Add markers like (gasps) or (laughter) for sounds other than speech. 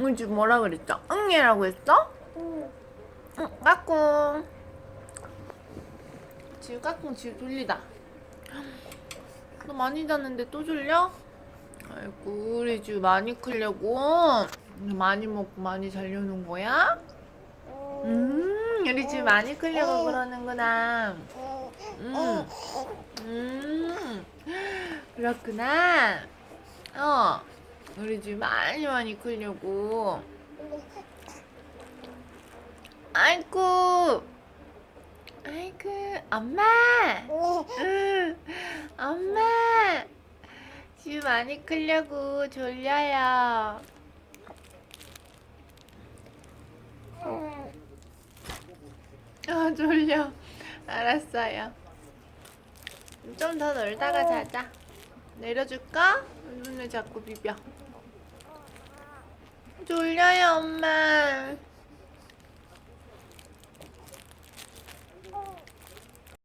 응, 지금 뭐라 그랬죠? 응애라고 했어? 응. 응, 까꿍. 지금 까꿍 지금 졸리다. 너 많이 잤는데 또 졸려? 아이고, 우리 지금 많이 크려고 많이 먹고 많이 자려는 거야? 음, 우리 지금 많이 크려고 그러는구나. 음, 음, (gasps) 그렇구나. 어, 우리 지금 많이 많이 크려고. 아이고, 아이고, 엄마, 응, 엄마, 지금 많이 크려고 졸려요. 아 졸려. 알았어요. 좀 더 놀다가 자자. 내려줄까? 눈을 자꾸 비벼. 졸려요 엄마.